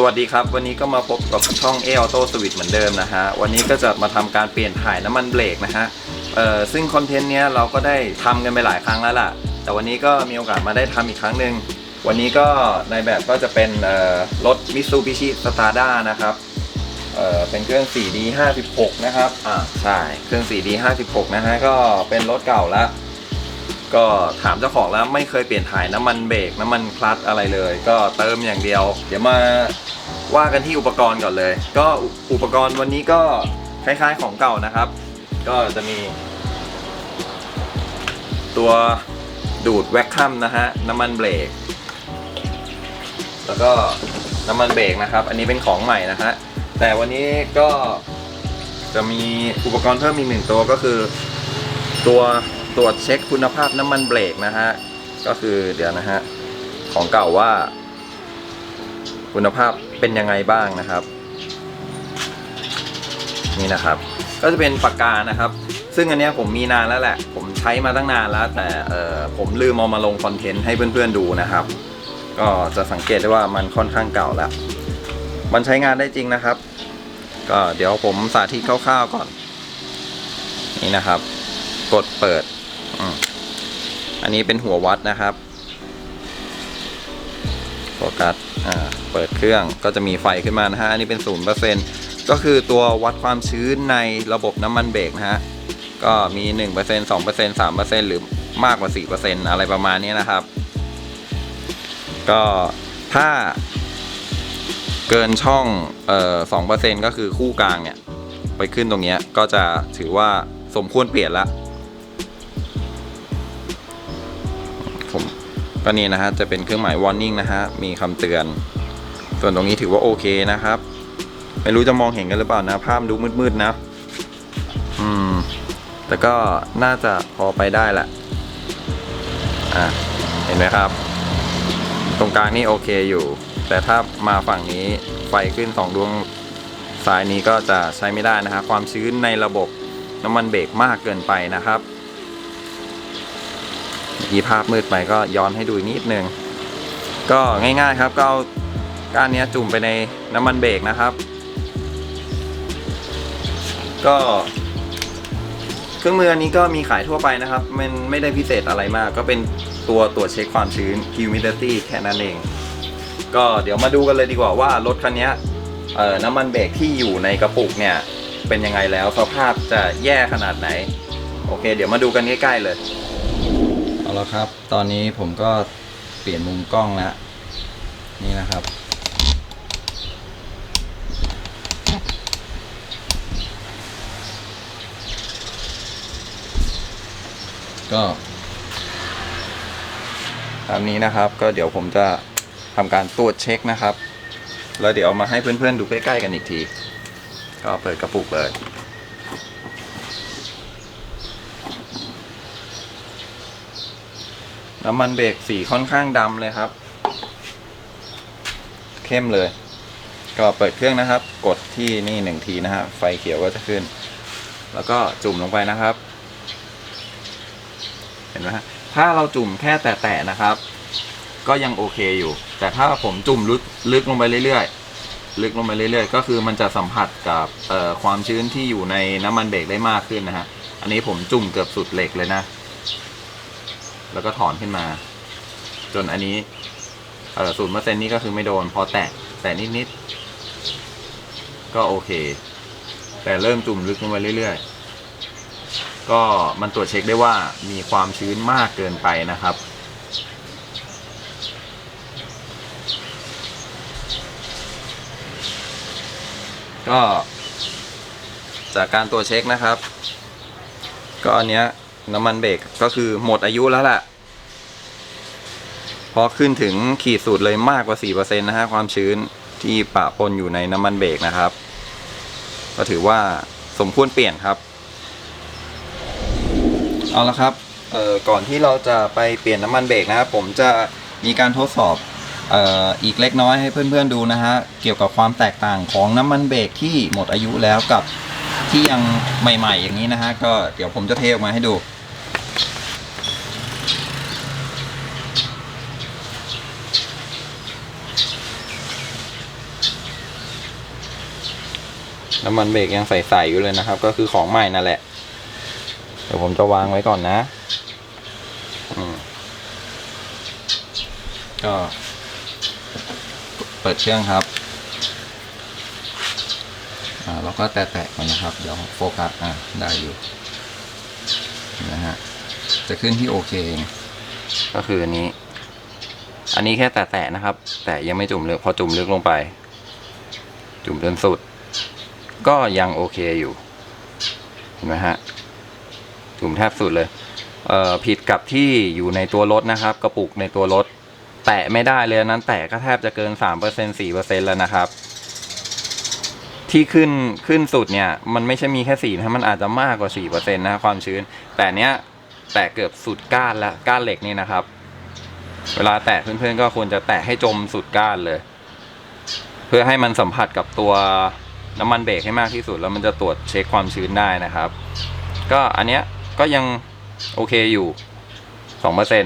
สวัสดีครับ วันนี้ก็มาพบกับช่อง a a u t o Switch เหมือนเดิมนะฮะ วันนี้ก็จะมาทำการเปลี่ยนถ่ายน้ำมันเบรกนะฮะเอ่อซึ่งคอนเทนต์เนี้ยเราก็ได้ทำกันไปหลายครั้งแล้วล่ะ แต่วันนี้ก็มีโอกาสมาได้ทำอีกครั้งหนึ่งวันนี้ก็ในแบบก็จะเป็นเอ่อรถ Mitsubishi Strada นะครับเอ่อเป็นเครื่อง 4D 56 นะครับ อ่า ใช่ เครื่อง 4D 56 นะฮะ ก็เป็นรถเก่าแล้ว ก็ถามเจ้าของแล้วไม่เคยเปลี่ยนถ่ายน้ำมันเบรกน้ำมันคลัตช์อะไรเลย ก็เติมอย่างเดียว เดี๋ยวมาว่ากันที่อุปกรณ์ก่อนเลย ก็อุปกรณ์วันนี้ก็คล้ายๆของเก่านะครับ ก็จะมี ตัวดูดแว็กคัมนะฮะน้ำมันเบรกแล้วก็น้ำมันเบรกนะครับ อันนี้เป็นของใหม่นะฮะแต่วันนี้ก็จะมีอุปกรณ์เพิ่มอีกหนึ่งตัวก็คือตัว ตรวจเช็คคุณภาพน้ำมันเบรกนะฮะ ก็คือเดี๋ยวนะฮะ ของเก่าว่า คุณภาพเป็นยังไงบ้างนะครับ นี่นะครับ ก็จะเป็นปากกานะครับ ซึ่งอันเนี้ยผมมีนานแล้วแหละ ผมใช้มาตั้งนานแล้ว แต่ผมลืมเอามาลงคอนเทนต์ให้เพื่อนๆดูนะครับ ก็จะสังเกตได้ว่ามันค่อนข้างเก่าแล้ว มันใช้งานได้จริงนะครับ ก็เดี๋ยวผมสาธิตคร่าวๆก่อน นี่นะครับ กดเปิด อันนี้เป็นหัววัดนะครับโฟกัสอ่าเปิดเครื่องก็จะมีไฟขึ้นมานะฮะ อันนี้เป็นศูนย์เปอร์เซ็นก็คือตัววัดความชื้นในระบบน้ำมันเบรกนะฮะ ก็มี 1% 2% 3%หรือมากกว่า 4%อะไรประมาณนี้นะครับ ก็ถ้าเกินช่องเอ่อ2%ก็คือคู่กลางเนี่ย ไปขึ้นตรงนี้ก็จะถือว่าสมควรเปลี่ยนละ ก็นี่นะฮะจะเป็นเครื่องหมาย warning นะฮะมีคำเตือน ส่วนตรงนี้ถือว่าโอเคนะครับ ไม่รู้จะมองเห็นกันหรือเปล่านะภาพดูมืดๆนะ อืม แต่ก็น่าจะพอไปได้แหละอะเห็นไหมครับ ตรงกลางนี่โอเคอยู่ แต่ถ้ามาฝั่งนี้ไฟขึ้นสองดวงซ้ายนี้ก็จะใช้ไม่ได้นะฮะความชื้นในระบบน้ำมันเบรกมากเกินไปนะครับ ยีภาพมืดไปก็ย้อนให้ดูนิดนึง ก็ง่ายๆครับก็เอาก้านนี้จุ่มไปในน้ำมันเบรกนะครับ ก็เครื่องมืออันนี้ก็มีขายทั่วไปนะครับ มันไม่ได้พิเศษอะไรมาก ก็เป็นตัวตรวจเช็คความชื้น humidity แค่นั้นเอง ก็เดี๋ยวมาดูกันเลยดีกว่าว่ารถคันนี้เอ่อน้ำมันเบรกที่อยู่ในกระปุกเนี่ย เป็นยังไงแล้วสภาพจะแย่ขนาดไหน โอเค เดี๋ยวมาดูกันใกล้ๆเลย เอาละครับ ตอนนี้ผมก็เปลี่ยนมุมกล้องแล้ว นี่นะครับ ก็ตามนี้นะครับก็เดี๋ยวผมจะทำการตรวจเช็คนะครับ แล้วเดี๋ยวเอามาให้เพื่อนๆดูใกล้ๆกันอีกที ก็เปิดกระปุกเลย น้ำมันเบรกสีค่อนข้างดำเลยครับ เข้มเลย ก็เปิดเครื่องนะครับ กดที่นี่หนึ่งทีนะฮะไฟเขียวก็จะขึ้น แล้วก็จุ่มลงไปนะครับ เห็นไหมฮะถ้าเราจุ่มแค่แตะๆนะครับ ก็ยังโอเคอยู่ แต่ถ้าผมจุ่มลึกลึกลงไปเรื่อยๆ ลึกลงไปเรื่อยๆ ก็คือมันจะสัมผัสกับความชื้นที่อยู่ในน้ำมันเบรกได้มากขึ้นนะฮะ อันนี้ผมจุ่มเกือบสุดเหล็กเลยนะ แล้วก็ถอนขึ้นมา จนอันนี้ศูนย์เปอร์เซ็นต์นี้ก็คือไม่โดน พอแตะแต่นิดๆ ก็โอเค แต่เริ่มจุ่มลึกลงไปเรื่อยๆ ก็มันตรวจเช็คได้ว่ามีความชื้นมากเกินไปนะครับ ก็จากการตรวจเช็คนะครับ ก็อันเนี้ยน้ำมันเบรกก็คือหมดอายุแล้วแหละ อขึ้นถึงขีดสุดเลยมากกว่า 4%นะฮะความชื้นที่ปะปนอยู่ในน้ำมันเบรกนะครับ ก็ถือว่าสมควรเปลี่ยนครับ เอาละครับเอ่อก่อนที่เราจะไปเปลี่ยนน้ำมันเบรกนะครับผมจะมีการทดสอบเอ่ออีกเล็กน้อยให้เพื่อนๆดูนะฮะเกี่ยวกับความแตกต่างของน้ำมันเบรกที่หมดอายุแล้วกับที่ยังใหม่ ๆ อย่างนี้นะฮะก็เดี๋ยวผมจะเทออกมาให้ดู น้ำมันเบรกยังใสๆอยู่เลยนะครับ ก็คือของใหม่นั่นแหละ เดี๋ยวผมจะวางไว้ก่อนนะอืมก็ เปิดเครื่องครับอ่าเราก็แตะๆก่อนนะครับ เดี๋ยวโฟกัสอ่าได้อยู่นะฮะจะขึ้นที่โอเค ก็คืออันนี้ อันนี้แค่แตะๆนะครับ แต่ยังไม่จุ่มลึกพอจุ่มลึกลงไป จุ่มจนสุด ก็ยังโอเคอยู่เห็นไหมฮะจุ่มแทบสุดเลยเอ่อผิดกับที่อยู่ในตัวรถนะครับ กระปุกในตัวรถ แตะไม่ได้เลยนั้น แตะก็แทบจะเกินสามเปอร์เซ็นสี่เปอร์เซ็นแล้วนะครับ ที่ขึ้นขึ้นสุดเนี่ย มันไม่ใช่มีแค่สี่นะมันอาจจะมากกว่าสี่เปอร์เซ็นต์นะความชื้น แต่เนี้ยแตะเกือบสุดก้านแล้วก้านเหล็กนี่นะครับ เวลาแตะเพื่อนๆก็ควรจะแตะให้จมสุดก้านเลย เพื่อให้มันสัมผัสกับตัว น้ำมันเบรกให้มากที่สุด แล้วมันจะตรวจเช็คความชื้นได้นะครับ ก็อันเนี้ยก็ยังโอเคอยู่สองเปอร์เซ็น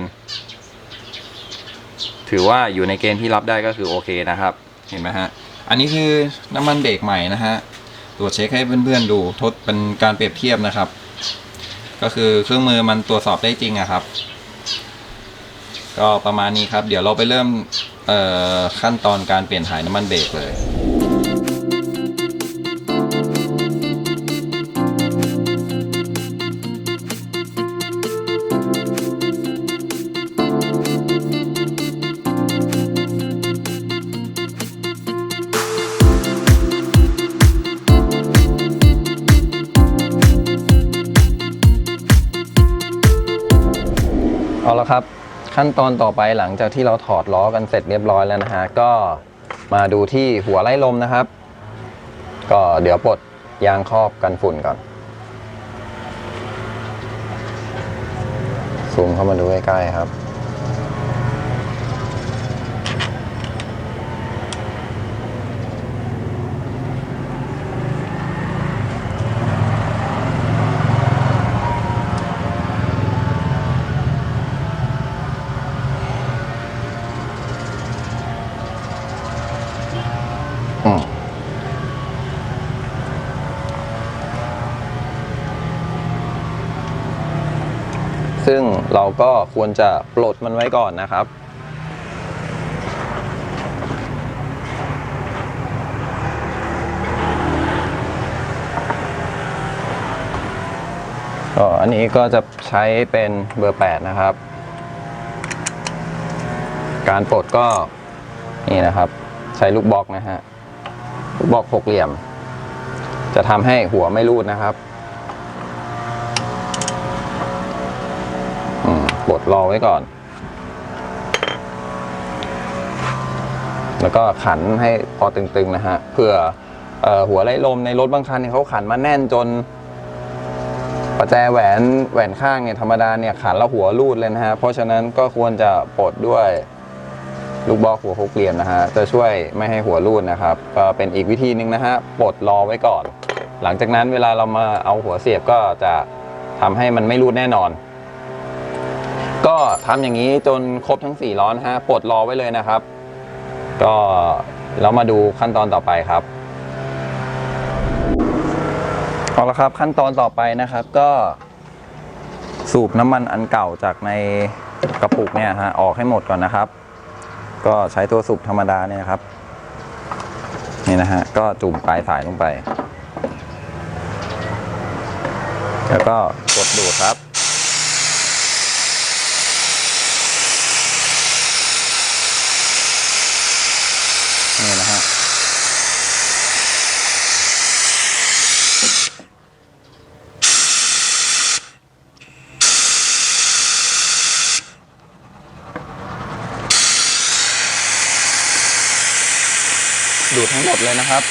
ถือว่าอยู่ในเกณฑ์ที่รับได้ก็คือโอเคนะครับ เห็นไหมฮะ อันนี้คือน้ำมันเบรกใหม่นะฮะตรวจเช็คให้เพื่อนๆดูทดเป็นการเปรียบเทียบนะครับ ก็คือเครื่องมือมันตรวจสอบได้จริงอะครับ ก็ประมาณนี้ครับ เดี๋ยวเราไปเริ่มขั้นตอนการเปลี่ยนถ่ายน้ำมันเบรกเลย ครับขั้นตอนต่อไปหลังจากที่เราถอดล้อกันเสร็จเรียบร้อยแล้วนะฮะก็มาดูที่หัวไล่ลมนะครับ ก็เดี๋ยวปลดยางครอบกันฝุ่นก่อนซูมเข้ามาดูใกล้ๆครับ ก็ควรจะปลดมันไว้ก่อนนะครับ ก็อันนี้ก็จะใช้เป็นเบอร์ 8 นะครับ การปลดก็นี่นะครับ ใช้ลูกบล็อกนะฮะ ลูกบล็อกหกเหลี่ยม จะทำให้หัวไม่รูดนะครับ รอไว้ก่อน แล้วก็ขันให้พอตึงๆนะฮะเพื่ออหัวไล่ลมในรถบางคันเนี่ยเขาขันมาแน่นจนประแจแหวนแหวนข้างเนี่ยธรรมดาเนี่ยขันแล้วหัวรูดเลยนะฮะเพราะฉะนั้นก็ควรจะปลดด้วยลูกบอลหัวหกเหลี่ยมนะฮะจะช่วยไม่ให้หัวรูดนะครับก็เป็นอีกวิธีหนึ่งนะฮะปลดรอไว้ก่อน หลังจากนั้นเวลาเรามาเอาหัวเสียบก็จะทำให้มันไม่รูดแน่นอน ก็ทำอย่างนี้จนครบทั้ง4ล้อนะฮะปลดรอไว้เลยนะครับ ก็แล้วมาดูขั้นตอนต่อไปครับเอาละครับขั้นตอนต่อไปนะครับก็ สูบน้ำมันอันเก่าจากในกระปุกเนี่ยฮะออกให้หมดก่อนนะครับ ก็ใช้ตัวสูบธรรมดาเนี่ยครับ นี่นะฮะก็จุ่มปลายสายลงไป แล้วก็กดดูดครับ นี่นะฮะ ดูดทั้งหมด เลยนะครับ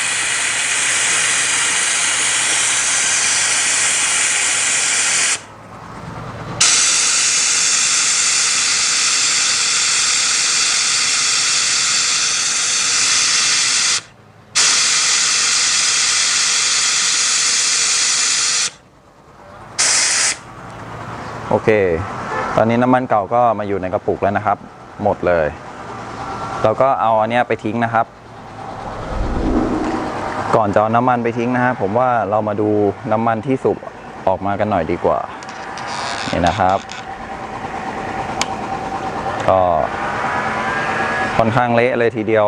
โอเค ตอนนี้น้ำมันเก่าก็มาอยู่ในกระปุกแล้วนะครับ หมดเลย เราก็เอาอันเนี้ยไปทิ้งนะครับ ก่อนจะเอาน้ำมันไปทิ้งนะฮะผมว่าเรามาดูน้ำมันที่สูบออกมากันหน่อยดีกว่านี่นะครับ ก็ค่อนข้างเละเลยทีเดียว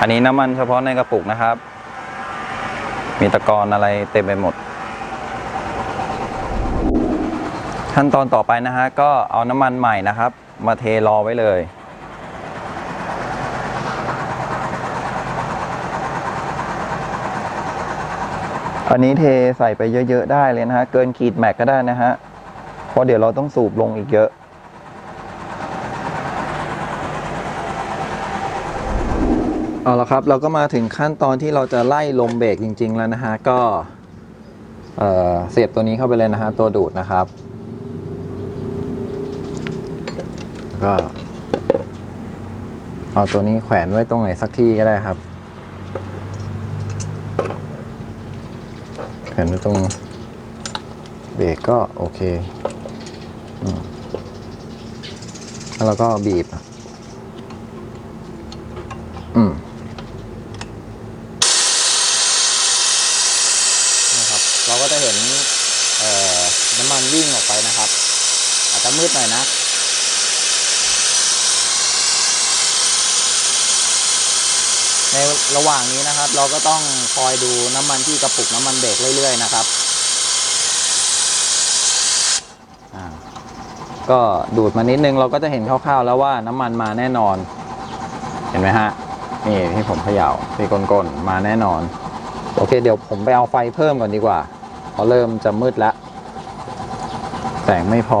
อันนี้น้ำมันเฉพาะในกระปุกนะครับ มีตะกอนอะไรเต็มไปหมด ขั้นตอนต่อไปนะฮะก็เอาน้ำมันใหม่นะครับ มาเทรอไว้เลย อันนี้เทใส่ไปเยอะ ๆ ได้เลยนะฮะ เกินขีดแม็กก็ได้นะฮะ เพราะเดี๋ยวเราต้องสูบลงอีกเยอะ เอาละครับ เราก็มาถึงขั้นตอนที่เราจะไล่ลมเบรกจริง ๆ แล้วนะฮะ ก็เอ่อเสียบตัวนี้เข้าไปเลยนะฮะ ตัวดูดนะครับ ก็เอาตัวนี้แขวนไว้ตรงไหนสักที่ก็ได้ครับ แขว นไว้ตรงเบรกก็โอเคอแล้วเราก็บีบ อืมนะครับ เราก็จะเห็นน้ำมันวิ่งออกไปนะครับ อาจจะมืดหน่อยนะ ใน ระหว่างนี้นะครับ เราก็ต้องคอยดูน้ำมันที่กระปุกน้ำมันเบรกเรื่อย ๆ นะครับอ่าก็ดูดมานิดนึงเราก็จะเห็นคร่าวๆแล้วว่าน้ำมันมาแน่นอน เห็นไหมฮะนี่ที่ผมเขย่าที่ก้นๆมาแน่นอน โอเคเดี๋ยวผมไปเอาไฟเพิ่มก่อนดีกว่าเพราะเริ่มจะมืดแล้วแสงไม่พอ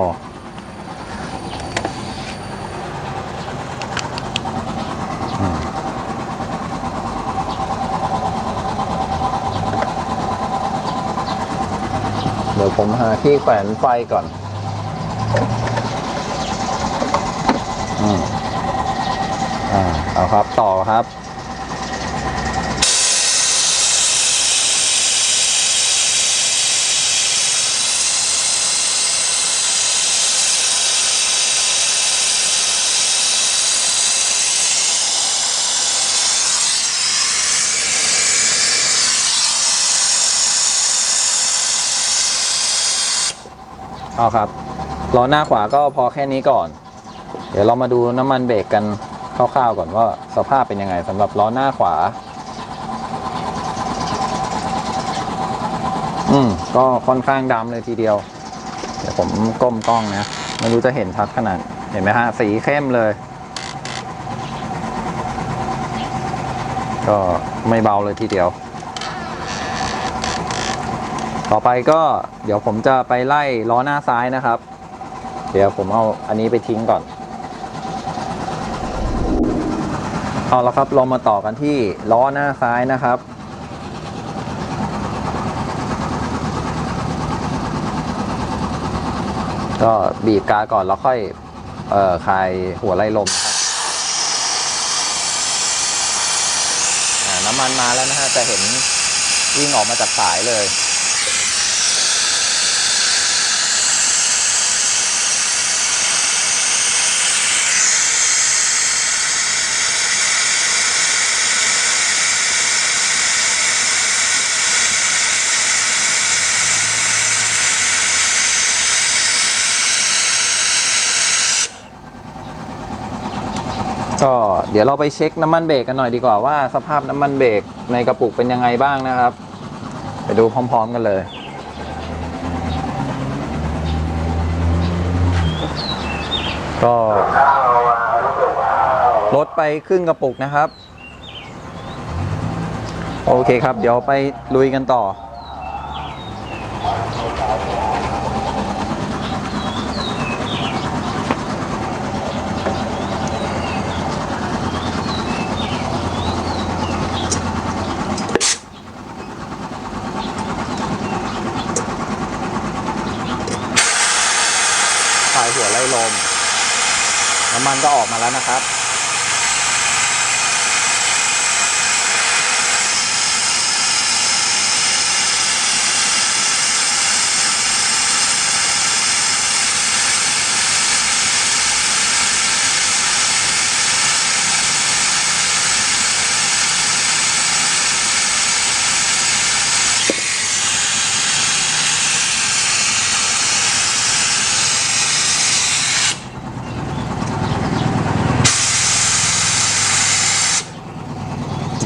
เดี๋ยวผมหาที่แขวนไฟก่อนอืมอ่าเอาครับต่อครับ เอาครับล้อหน้าขวาก็พอแค่นี้ก่อน เดี๋ยวเรามาดูน้ำมันเบรกกันคร่าวๆก่อนว่าสภาพเป็นยังไงสำหรับล้อหน้าขวา อืม ก็ค่อนข้างดำเลยทีเดียว เดี๋ยวผมก้มกล้องนะ ไม่รู้จะเห็นชัดขนาด เห็นไหมฮะ สีเข้มเลย ก็ไม่เบาเลยทีเดียว ต่อไปก็เดี๋ยวผมจะไปไล่ล้อหน้าซ้ายนะครับ เดี๋ยวผมเอาอันนี้ไปทิ้งก่อน เอาละครับเรามาต่อกันที่ล้อหน้าซ้ายนะครับ ก็บีบกาก่อนแล้วค่อยเอ่อคลายหัวไล่ลมครับน้ำมันมาแล้วนะฮะจะเห็นวิ่งออกมาจากสายเลย ก็เดี๋ยวเราไปเช็คน้ำมันเบรกกันหน่อยดีกว่าว่าสภาพน้ำมันเบรกในกระปุกเป็นยังไงบ้างนะครับ ไปดูพร้อมๆกันเลยก็ลดไปครึ่งกระปุกนะครับ โอเคครับ เดี๋ยวไปลุยกันต่อายหัวไล่ลม น้ำมันก็ออกมาแล้วนะครับ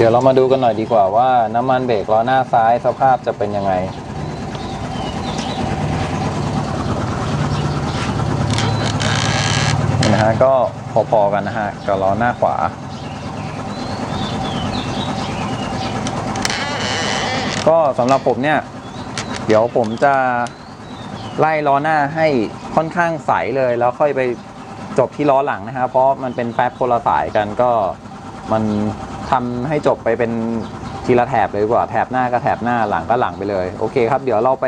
ดี๋ยวเรามาดูกันหน่อยดีกว่าว่าน้ำมันเบรกล้อหน้าซ้ายสภาพจะเป็นยังไงนี่นะฮะก็พอๆกันนะฮะกับล้อหน้าขวาก็สำหรับผมเนี่ย เดี๋ยวผมจะไล่ล้อหน้าให้ค่อนข้างใสเลย แล้วค่อยไปจบที่ล้อหลังนะฮะเพราะมันเป็นแป๊บคนละสายกันก็มัน ทำให้จบไปเป็นทีละแถบเลยดีกว่าแถบหน้าก็แถบหน้าหลังก็หลังไปเลย โอเคครับ เดี๋ยวเราไป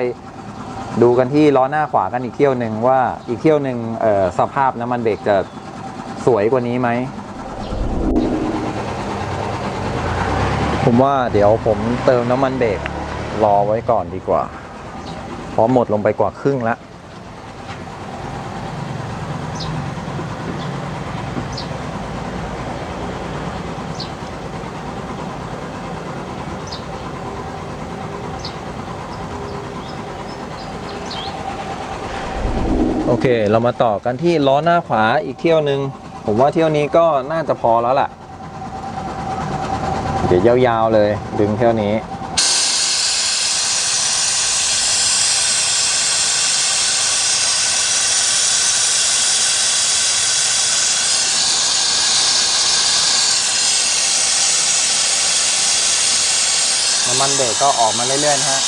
ดูกันที่ล้อหน้าขวากันอีกเที่ยวหนึ่งว่าอีกเที่ยวหนึ่งสภาพน้ำมันเบรกจะสวยกว่านี้ไหม ผมว่าเดี๋ยวผมเติมน้ำมันเบรกรอไว้ก่อนดีกว่าเพราะหมดลงไปกว่าครึ่งแล้ว เค เรามาต่อกันที่ล้อหน้าขวาอีกเที่ยวหนึ่งผมว่าเที่ยวนี้ก็น่าจะพอแล้วล่ะ เดี๋ยวยาวๆเลย ดึงเที่ยวนี้ น้ำมันเบรกก็ออกมาเรื่อยๆนะฮะ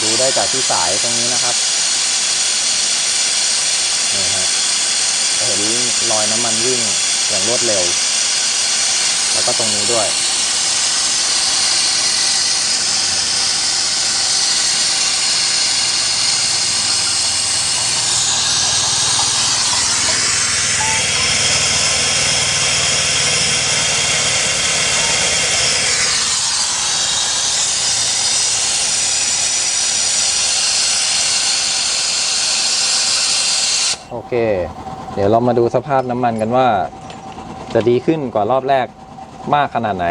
ดูได้จากที่สายตรงนี้นะครับ นี่ฮะจะเห็น รอยน้ำมันวิ่งอย่างรวดเร็ว แล้วก็ตรงนี้ด้วย โอเค ดี๋ยวเรามาดูสภาพน้ำมันกันว่า จะดีขึ้นกว่ารอบแรกมากขนาดไหน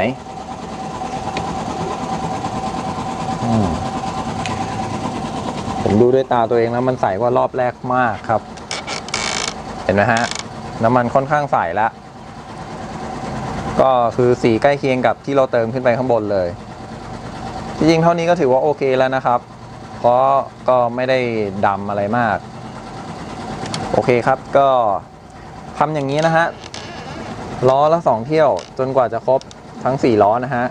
ผมดูด้วยตาตัวเองแล้วมันใสกว่ารอบแรกมากครับ เห็นไหมฮะ น้ำมันค่อนข้างใสแล้ว ก็คือสีใกล้เคียงกับที่เราเติมขึ้นไปข้างบนเลย จริงๆเท่านี้ก็ถือว่าโอเคแล้วนะครับ เพราะก็ไม่ได้ดำอะไรมาก โอเคครับก็ทำอย่างนี้นะฮะล้อละสองเที่ยวจนกว่าจะครบทั้ง4ล้อนะฮะ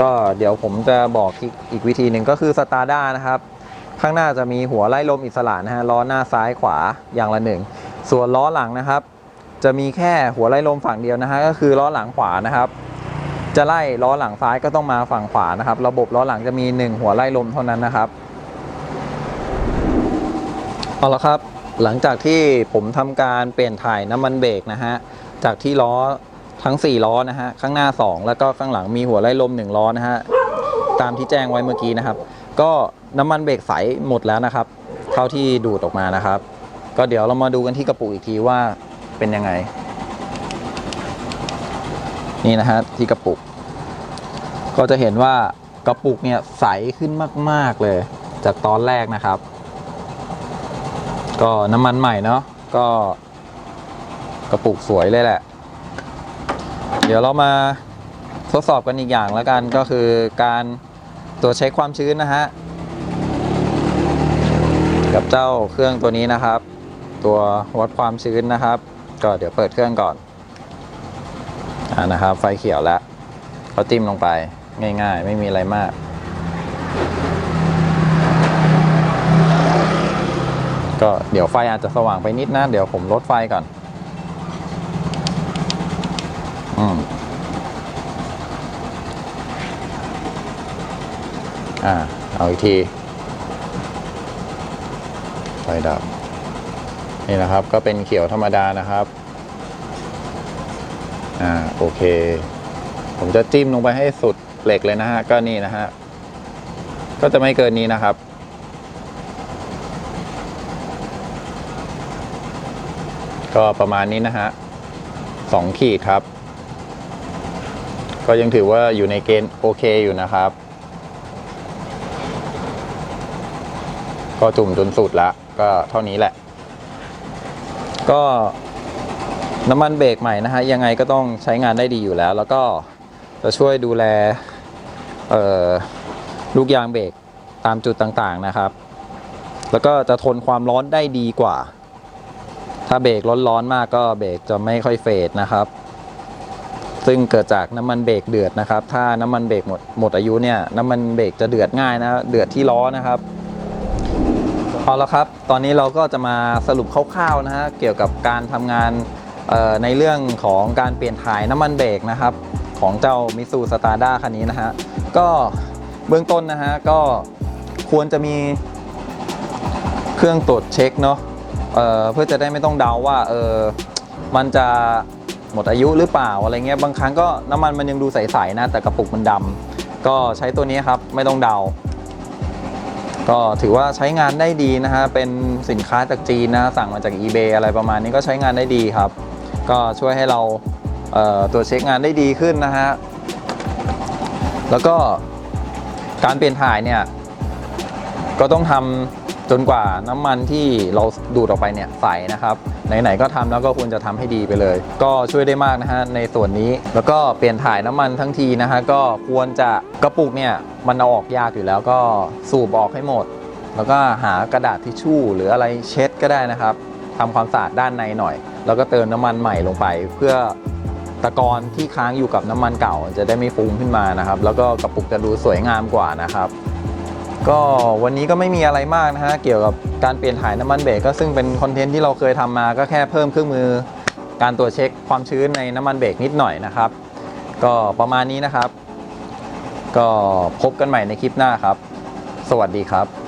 ก็เดี๋ยวผมจะบอกอีกอีกวิธีหนึ่งก็คือสตาร์ด้านะครับ ข้างหน้าจะมีหัวไล่ลมอิสระนะฮะล้อหน้าซ้ายขวาอย่างละหนึ่งส่วนล้อหลังนะครับ จะมีแค่หัวไล่ลมฝั่งเดียวนะฮะก็คือล้อหลังขวานะครับ จะไล่ล้อหลังซ้ายก็ต้องมาฝั่งขวานะครับ ระบบล้อหลังจะมีหนึ่งหัวไล่ลมเท่านั้นนะครับ เอาละครับหลังจากที่ผมทำการเปลี่ยนถ่ายน้ำมันเบรกนะฮะจากที่ล้อทั้ง 4 ล้อนะฮะข้างหน้า 2 แล้วก็ข้างหลังมีหัวไล่ลม 1 ล้อนะฮะตามที่แจ้งไว้เมื่อกี้นะครับ ก็น้ำมันเบรกใสหมดแล้วนะครับ เท่าที่ดูดออกมานะครับ ก็เดี๋ยวเรามาดูกันที่กระปุกอีกทีว่าเป็นยังไง นี่นะฮะที่กระปุก ก็จะเห็นว่ากระปุกเนี่ยใสขึ้นมาก ๆเลย จากตอนแรกนะครับ ก็น้ำมันใหม่เนาะก็กระปุกสวยเลยแหละ เดี๋ยวเรามาทดสอบกันอีกอย่างแล้วกันก็คือการตรวจเช็คความชื้นนะฮะ กับเจ้าเครื่องตัวนี้นะครับ ตัววัดความชื้นนะครับ ก็เดี๋ยวเปิดเครื่องก่อนอ่านะครับ ไฟเขียวแล้วก็จิ้มลงไปง่ายๆ ไม่มีอะไรมาก ก็ เดี๋ยวไฟอาจจะสว่างไปนิดนะ เดี๋ยวผมลดไฟก่อนอืมอ่า เอาอีกที ไฟดับ นี่นะครับ ก็เป็นเขียวธรรมดานะครับ อ่า โอเค ผมจะจิ้มลงไปให้สุดเหล็กเลยนะฮะ ก็นี่นะฮะ ก็จะไม่เกินนี้นะครับ ก็ประมาณนี้นะฮะสองขีดครับ ก็ยังถือว่าอยู่ในเกณฑ์โอเคอยู่นะครับ ก็จุ่มจนสุดละก็เท่านี้แหละ ก็น้ำมันเบรกใหม่นะฮะยังไงก็ต้องใช้งานได้ดีอยู่แล้ว แล้วก็จะช่วยดูแลลูกยางเบรกตามจุดต่างๆนะครับ แล้วก็จะทนความร้อนได้ดีกว่า ถ้าเบรกร้อนๆมากก็เบรกจะไม่ค่อยเฟดนะครับ ซึ่งเกิดจากน้ำมันเบรกเดือดนะครับ ถ้าน้ำมันเบรกหมดหมดอายุเนี่ยน้ำมันเบรกจะเดือดง่ายนะเดือดที่ล้อนะครับเอาละครับ ตอนนี้เราก็จะมาสรุปคร่าวๆนะฮะเกี่ยวกับการทำงานในเรื่องของการเปลี่ยนถ่ายน้ำมันเบรกนะครับ ของเจ้ามิซูสตาร์ด้าคันนี้นะฮะก็เบื้องต้นนะฮะก็ควรจะมีเครื่องตรวจเช็คเนาะ เเพื่อจะได้ไม่ต้องเดาว่าเออมันจะหมดอายุหรือเปล่าอะไรเงี้ยบางครั้งก็น้ำมันมันยังดูใสๆนะแต่กระปุกมันดำก็ใช้ตัวนี้ครับไม่ต้องเดา ก็ถือว่าใช้งานได้ดีนะฮะเป็นสินค้าจากจีนนะสั่งมาจาก eBay อะไรประมาณนี้ก็ใช้งานได้ดีครับ ก็ช่วยให้เราเตรวจเช็คงานได้ดีขึ้นนะฮะแล้วก็การเปลี่ยนถ่ายเนี่ยก็ต้องทำ จนกว่าน้ำมันที่เราดูดออกไปเนี่ยใสนะครับ ไหนๆก็ทำแล้วก็ควรจะทำให้ดีไปเลย ก็ช่วยได้มากนะฮะในส่วนนี้แล้วก็เปลี่ยนถ่ายน้ำมันทั้งทีนะฮะก็ควรจะกระปุกเนี่ยมันเอาออกยากอยู่แล้วก็สูบออกให้หมด แล้วก็หากระดาษทิชชู่ หรืออะไรเช็ดก็ได้นะครับทำความสะอาดด้านในหน่อย แล้วก็เติมน้ำมันใหม่ลงไป เพื่อตะกอนที่ค้างอยู่กับน้ำมันเก่า จะได้ไม่ฟุ้งขึ้นมานะครับ แล้วก็กระปุกจะดูสวยงามกว่านะครับ ก็วันนี้ก็ไม่มีอะไรมากนะฮะ เกี่ยวกับการเปลี่ยนถ่ายน้ำมันเบรกก็ซึ่งเป็นคอนเทนต์ที่เราเคยทำมาก็แค่เพิ่มเครื่องมือ การตรวจเช็คความชื้นในน้ำมันเบรกนิดหน่อยนะครับ ก็ประมาณนี้นะครับ ก็พบกันใหม่ในคลิปหน้าครับ สวัสดีครับ